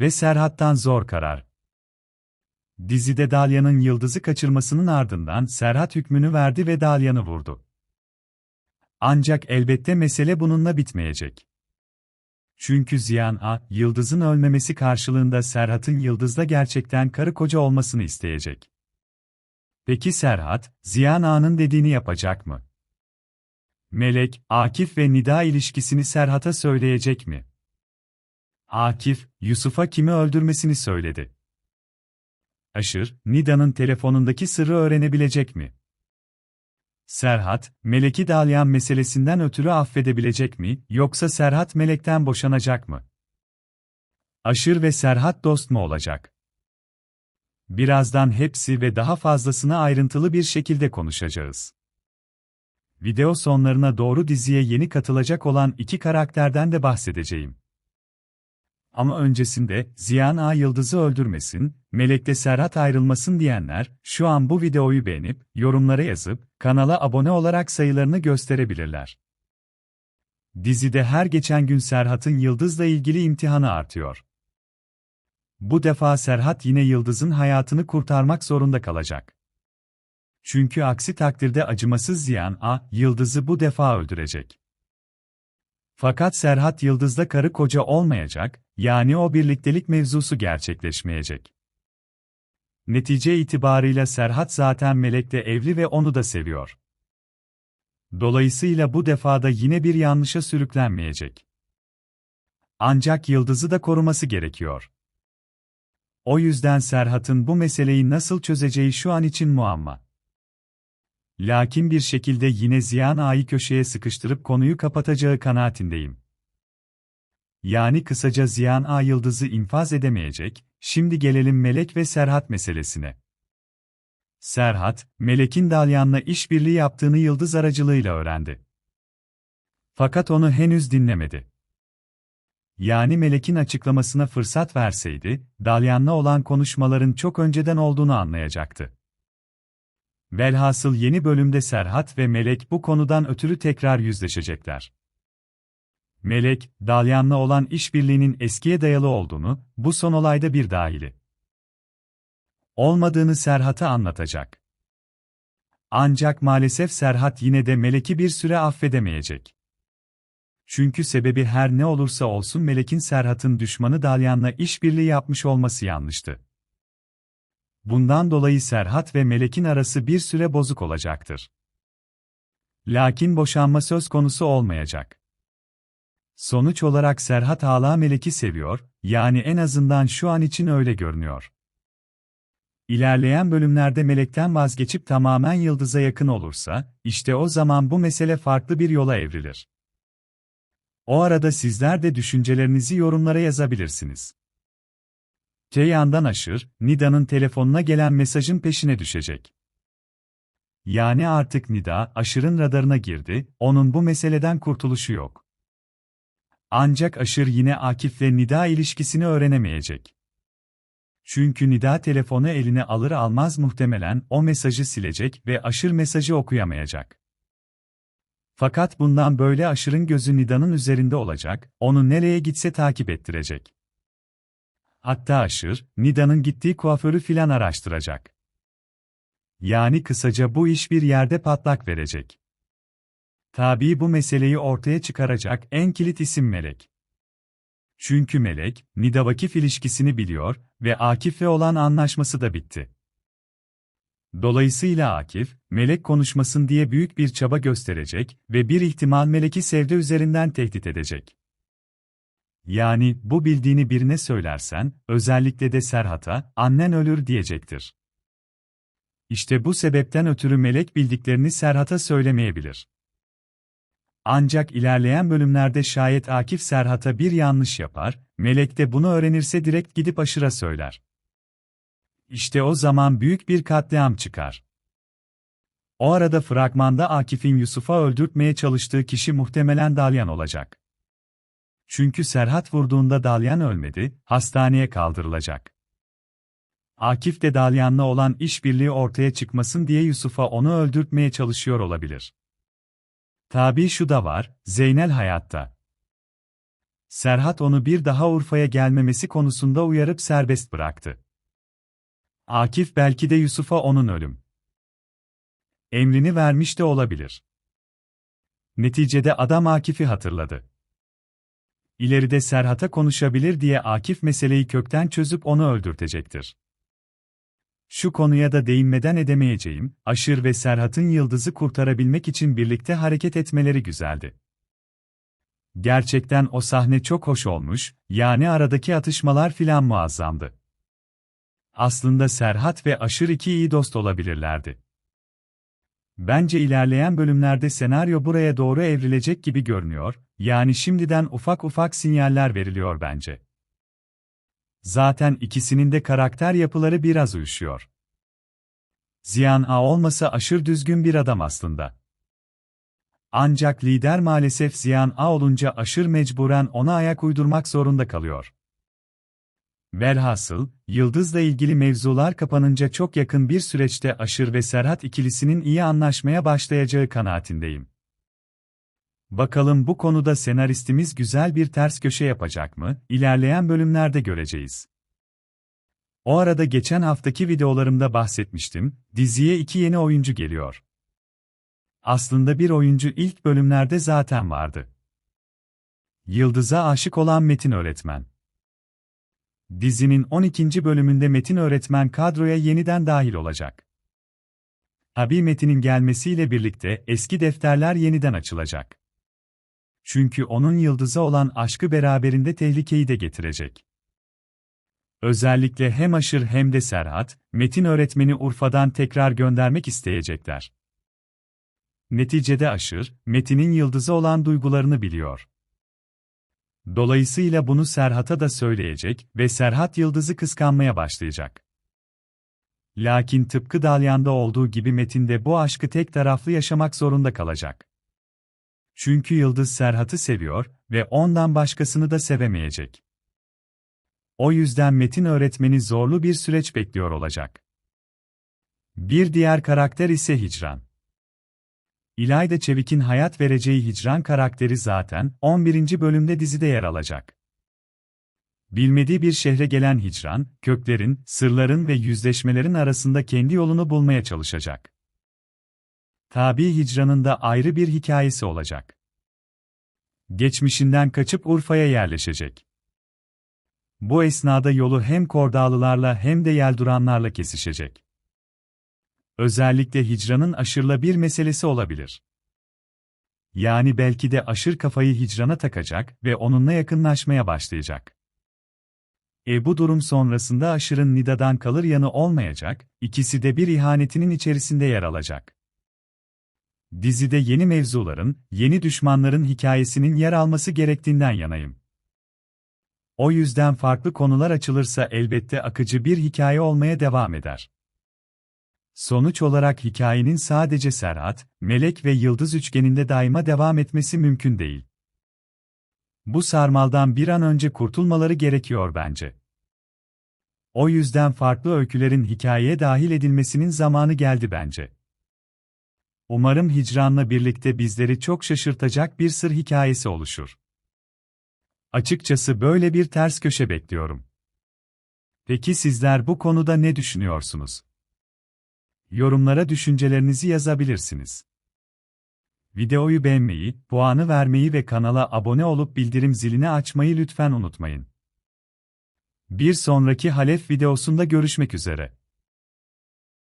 ve Serhat'tan zor karar. Dizide Dalya'nın yıldızı kaçırmasının ardından Serhat hükmünü verdi ve Dalya'nı vurdu. Ancak elbette mesele bununla bitmeyecek. Çünkü Ziyan A, Yıldız'ın ölmemesi karşılığında Serhat'ın Yıldız'la gerçekten karı koca olmasını isteyecek. Peki Serhat, Ziyan A'nın dediğini yapacak mı? Melek, Akif ve Nida ilişkisini Serhat'a söyleyecek mi? Akif, Yusuf'a kimi öldürmesini söyledi. Aşır, Nida'nın telefonundaki sırrı öğrenebilecek mi? Serhat, Melek'i Dalyan meselesinden ötürü affedebilecek mi, yoksa Serhat Melek'ten boşanacak mı? Aşır ve Serhat dost mu olacak? Birazdan hepsi ve daha fazlasını ayrıntılı bir şekilde konuşacağız. Video sonlarına doğru diziye yeni katılacak olan iki karakterden de bahsedeceğim. Ama öncesinde, Ziyan A. Yıldız'ı öldürmesin, Melek'le Serhat ayrılmasın diyenler, şu an bu videoyu beğenip, yorumlara yazıp, kanala abone olarak sayılarını gösterebilirler. Dizide her geçen gün Serhat'ın Yıldız'la ilgili imtihanı artıyor. Bu defa Serhat yine Yıldız'ın hayatını kurtarmak zorunda kalacak. Çünkü aksi takdirde acımasız Ziyan A. Yıldız'ı bu defa öldürecek. Fakat Serhat Yıldız'da karı koca olmayacak, yani o birliktelik mevzusu gerçekleşmeyecek. Netice itibarıyla Serhat zaten Melek'te evli ve onu da seviyor. Dolayısıyla bu defada yine bir yanlışa sürüklenmeyecek. Ancak Yıldız'ı da koruması gerekiyor. O yüzden Serhat'ın bu meseleyi nasıl çözeceği şu an için muamma. Lakin bir şekilde yine Ziyan Ağa'yı köşeye sıkıştırıp konuyu kapatacağı kanaatindeyim. Yani kısaca Ziyan A Yıldız'ı infaz edemeyecek, şimdi gelelim Melek ve Serhat meselesine. Serhat, Melek'in Dalyan'la işbirliği yaptığını Yıldız aracılığıyla öğrendi. Fakat onu henüz dinlemedi. Yani Melek'in açıklamasına fırsat verseydi, Dalyan'la olan konuşmaların çok önceden olduğunu anlayacaktı. Velhasıl yeni bölümde Serhat ve Melek bu konudan ötürü tekrar yüzleşecekler. Melek, Dalyan'la olan işbirliğinin eskiye dayalı olduğunu, bu son olayda bir dahili. Olmadığını Serhat'a anlatacak. Ancak maalesef Serhat yine de Melek'i bir süre affedemeyecek. Çünkü sebebi her ne olursa olsun Melek'in Serhat'ın düşmanı Dalyan'la işbirliği yapmış olması yanlıştı. Bundan dolayı Serhat ve Melek'in arası bir süre bozuk olacaktır. Lakin boşanma söz konusu olmayacak. Sonuç olarak Serhat hala Melek'i seviyor, yani en azından şu an için öyle görünüyor. İlerleyen bölümlerde Melek'ten vazgeçip tamamen Yıldız'a yakın olursa, işte o zaman bu mesele farklı bir yola evrilir. O arada sizler de düşüncelerinizi yorumlara yazabilirsiniz. Te yandan aşır, Nida'nın telefonuna gelen mesajın peşine düşecek. Yani artık Nida, aşırın radarına girdi, onun bu meseleden kurtuluşu yok. Ancak aşır yine Akif'le Nida ilişkisini öğrenemeyecek. Çünkü Nida telefonu eline alır almaz muhtemelen o mesajı silecek ve aşır mesajı okuyamayacak. Fakat bundan böyle aşırın gözü Nida'nın üzerinde olacak, onu nereye gitse takip ettirecek. Hatta aşır, Nida'nın gittiği kuaförü filan araştıracak. Yani kısaca bu iş bir yerde patlak verecek. Tabii bu meseleyi ortaya çıkaracak en kilit isim Melek. Çünkü Melek, Nida-Vakif ilişkisini biliyor ve Akif'le olan anlaşması da bitti. Dolayısıyla Akif, Melek konuşmasın diye büyük bir çaba gösterecek ve bir ihtimal Melek'i sevde üzerinden tehdit edecek. Yani, bu bildiğini birine söylersen, özellikle de Serhat'a, annen ölür diyecektir. İşte bu sebepten ötürü Melek bildiklerini Serhat'a söylemeyebilir. Ancak ilerleyen bölümlerde şayet Akif Serhat'a bir yanlış yapar, Melek de bunu öğrenirse direkt gidip aşıra söyler. İşte o zaman büyük bir katliam çıkar. O arada fragmanda Akif'in Yusuf'a öldürtmeye çalıştığı kişi muhtemelen Dalyan olacak. Çünkü Serhat vurduğunda Dalyan ölmedi, hastaneye kaldırılacak. Akif de Dalyan'la olan işbirliği ortaya çıkmasın diye Yusuf'a onu öldürtmeye çalışıyor olabilir. Tabii şu da var, Zeynel hayatta. Serhat onu bir daha Urfa'ya gelmemesi konusunda uyarıp serbest bıraktı. Akif belki de Yusuf'a onun ölüm emrini vermiş de olabilir. Neticede adam Akif'i hatırladı. İleride Serhat'a konuşabilir diye Akif meseleyi kökten çözüp onu öldürtecektir. Şu konuya da değinmeden edemeyeceğim, Aşır ve Serhat'ın Yıldız'ı kurtarabilmek için birlikte hareket etmeleri güzeldi. Gerçekten o sahne çok hoş olmuş, yani aradaki atışmalar filan muazzamdı. Aslında Serhat ve Aşır iki iyi dost olabilirlerdi. Bence ilerleyen bölümlerde senaryo buraya doğru evrilecek gibi görünüyor, yani şimdiden ufak ufak sinyaller veriliyor bence. Zaten ikisinin de karakter yapıları biraz uyuşuyor. Ziyan A olmasa aşırı düzgün bir adam aslında. Ancak lider maalesef Ziyan A olunca aşır mecburen ona ayak uydurmak zorunda kalıyor. Velhasıl, Yıldız'la ilgili mevzular kapanınca çok yakın bir süreçte Aşır ve Serhat ikilisinin iyi anlaşmaya başlayacağı kanaatindeyim. Bakalım bu konuda senaristimiz güzel bir ters köşe yapacak mı, ilerleyen bölümlerde göreceğiz. O arada geçen haftaki videolarımda bahsetmiştim, diziye iki yeni oyuncu geliyor. Aslında bir oyuncu ilk bölümlerde zaten vardı. Yıldız'a aşık olan Metin öğretmen. Dizinin 12. bölümünde Metin öğretmen kadroya yeniden dahil olacak. Abi Metin'in gelmesiyle birlikte eski defterler yeniden açılacak. Çünkü onun yıldıza olan aşkı beraberinde tehlikeyi de getirecek. Özellikle hem Aşır hem de Serhat, Metin öğretmeni Urfa'dan tekrar göndermek isteyecekler. Neticede Aşır, Metin'in yıldızı olan duygularını biliyor. Dolayısıyla bunu Serhat'a da söyleyecek ve Serhat Yıldız'ı kıskanmaya başlayacak. Lakin tıpkı Dalyan'da olduğu gibi Metin de bu aşkı tek taraflı yaşamak zorunda kalacak. Çünkü Yıldız Serhat'ı seviyor ve ondan başkasını da sevemeyecek. O yüzden Metin öğretmeni zorlu bir süreç bekliyor olacak. Bir diğer karakter ise Hicran. İlayda Çevik'in hayat vereceği Hicran karakteri zaten 11. bölümde dizide yer alacak. Bilmediği bir şehre gelen Hicran, köklerin, sırların ve yüzleşmelerin arasında kendi yolunu bulmaya çalışacak. Tabi Hicran'ın da ayrı bir hikayesi olacak. Geçmişinden kaçıp Urfa'ya yerleşecek. Bu esnada yolu hem Kordağlılarla hem de Yelduranlarla kesişecek. Özellikle hicranın aşırla bir meselesi olabilir. Yani belki de aşır kafayı hicrana takacak ve onunla yakınlaşmaya başlayacak. E bu durum sonrasında aşırın Nida'dan kalır yanı olmayacak, ikisi de bir ihanetinin içerisinde yer alacak. Dizide yeni mevzuların, yeni düşmanların hikayesinin yer alması gerektiğinden yanayım. O yüzden farklı konular açılırsa elbette akıcı bir hikaye olmaya devam eder. Sonuç olarak hikayenin sadece Serhat, Melek ve Yıldız üçgeninde daima devam etmesi mümkün değil. Bu sarmaldan bir an önce kurtulmaları gerekiyor bence. O yüzden farklı öykülerin hikayeye dahil edilmesinin zamanı geldi bence. Umarım Hicran'la birlikte bizleri çok şaşırtacak bir sır hikayesi oluşur. Açıkçası böyle bir ters köşe bekliyorum. Peki sizler bu konuda ne düşünüyorsunuz? Yorumlara düşüncelerinizi yazabilirsiniz. Videoyu beğenmeyi, puanı vermeyi ve kanala abone olup bildirim zilini açmayı lütfen unutmayın. Bir sonraki Halef videosunda görüşmek üzere.